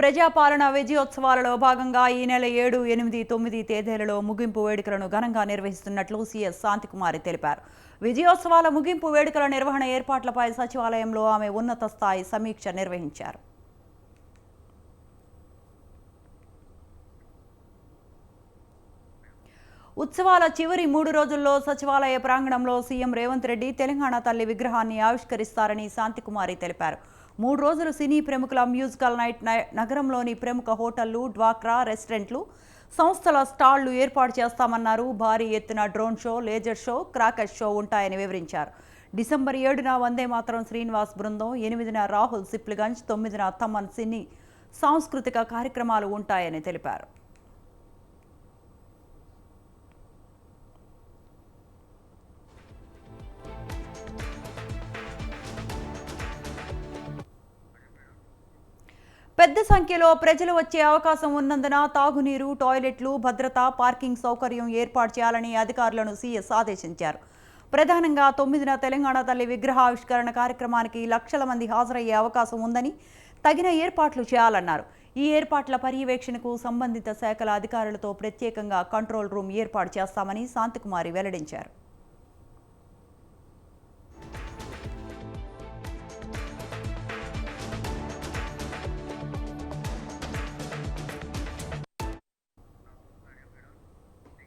ప్రజాపాలన విజయోత్సవాలలో భాగంగా ఈ నెల ఏడు ఎనిమిది తొమ్మిది తేదీలలో ముగింపు వేడుకలను ఘనంగా నిర్వహిస్తున్నట్లు సీఎస్ శాంతికుమారి తెలిపారు. విజయోత్సవాల ముగింపు వేడుకల నిర్వహణ ఏర్పాట్లపై సచివాలయంలో ఆమె ఉన్నత స్థాయి సమీక్ష నిర్వహించారు. ఉత్సవాల చివరి మూడు రోజుల్లో సచివాలయ ప్రాంగణంలో సీఎం రేవంత్ రెడ్డి తెలంగాణ తల్లి విగ్రహాన్ని ఆవిష్కరిస్తారని శాంతికుమారి తెలిపారు. మూడు రోజులు సినీ ప్రముఖుల మ్యూజికల్ నైట్ నగరంలోని ప్రముఖ హోటళ్ళు డ్వాక్రా రెస్టారెంట్లు సంస్థల స్టాళ్ళు ఏర్పాటు చేస్తామన్నారు. భారీ ఎత్తున drone show laser show cracker show ఉంటాయని వివరించారు. డిసెంబర్ ఏడున వందే మాత్రం శ్రీనివాస్ బృందం ఎనిమిదిన రాహుల్ సిప్లిగంజ్ తొమ్మిదిన తమన్ సినీ సాంస్కృతిక కార్యక్రమాలు ఉంటాయని తెలిపారు. పెద్ద సంఖ్యలో ప్రజలు వచ్చే అవకాశం ఉన్నందున తాగునీరు టాయిలెట్లు భద్రత పార్కింగ్ సౌకర్యం ఏర్పాటు చేయాలని అధికారులను సీఎస్ ఆదేశించారు. ప్రధానంగా తొమ్మిదిన తెలంగాణ తల్లి విగ్రహావిష్కరణ కార్యక్రమానికి లక్షల మంది హాజరయ్యే అవకాశం ఉందని తగిన ఏర్పాట్లు చేయాలన్నారు. ఈ ఏర్పాట్ల పర్యవేక్షణకు సంబంధిత శాఖల అధికారులతో ప్రత్యేకంగా కంట్రోల్ రూమ్ ఏర్పాటు చేస్తామని శాంతికుమారి వెల్లడించారు.